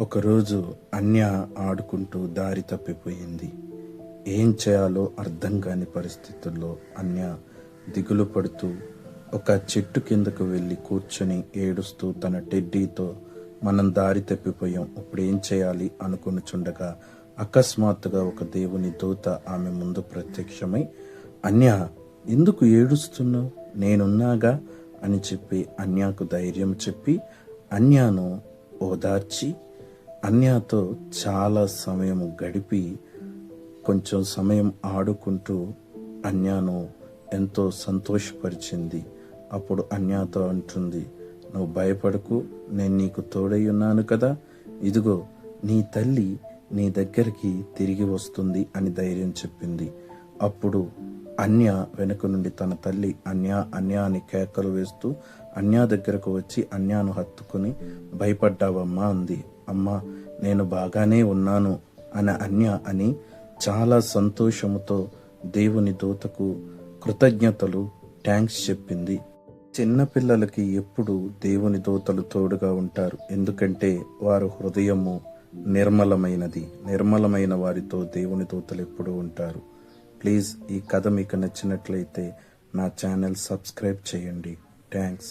ఒకరోజు అన్య ఆడుకుంటూ దారి తప్పిపోయింది. ఏం చేయాలో అర్థం కాని పరిస్థితుల్లో అన్య దిగులు పడుతూ ఒక చెట్టు కిందకు వెళ్ళి కూర్చొని ఏడుస్తూ తన టెడ్డీతో మనం దారి తప్పిపోయాం ఇప్పుడు ఏం చేయాలి? అనుకుని చుండగా అకస్మాత్తుగా ఒక దేవుని దూత ఆమె ముందు ప్రత్యక్షమై అన్య ఎందుకు ఏడుస్తున్నావు? నేనున్నాగా? అని చెప్పి అన్యాకు ధైర్యం చెప్పి అన్యాను ఓదార్చి అన్యాతో చాలా సమయం గడిపి కొంచెం సమయం ఆడుకుంటూ అన్యాను ఎంతో సంతోషపరిచింది. అప్పుడు అన్యాతో అంటుంది నువ్వు భయపడకు నేను నీకు తోడై ఉన్నాను కదా. ఇదిగో నీ తల్లి నీ దగ్గరికి తిరిగి వస్తుంది అని ధైర్యం చెప్పింది. అప్పుడు అన్య వెనుక నుండి తన తల్లి అన్య అన్య అని కేకలు వేస్తూ అన్య దగ్గరకు వచ్చి అన్యాను హత్తుకుని భయపడ్డావమ్మా అంది. అమ్మా నేను బాగానే ఉన్నాను అని అన్య అని చాలా సంతోషముతో దేవుని దూతకు కృతజ్ఞతలు థ్యాంక్స్ చెప్పింది. చిన్నపిల్లలకి ఎప్పుడు దేవుని దూతలు తోడుగా ఉంటారు. ఎందుకంటే వారు హృదయము నిర్మలమైనది. నిర్మలమైన వారితో దేవుని దూతలు ఎప్పుడూ ఉంటారు. ప్లీజ్ ఈ కథ మీకు నచ్చినట్లయితే నా ఛానల్ సబ్స్క్రైబ్ చేయండి. థ్యాంక్స్.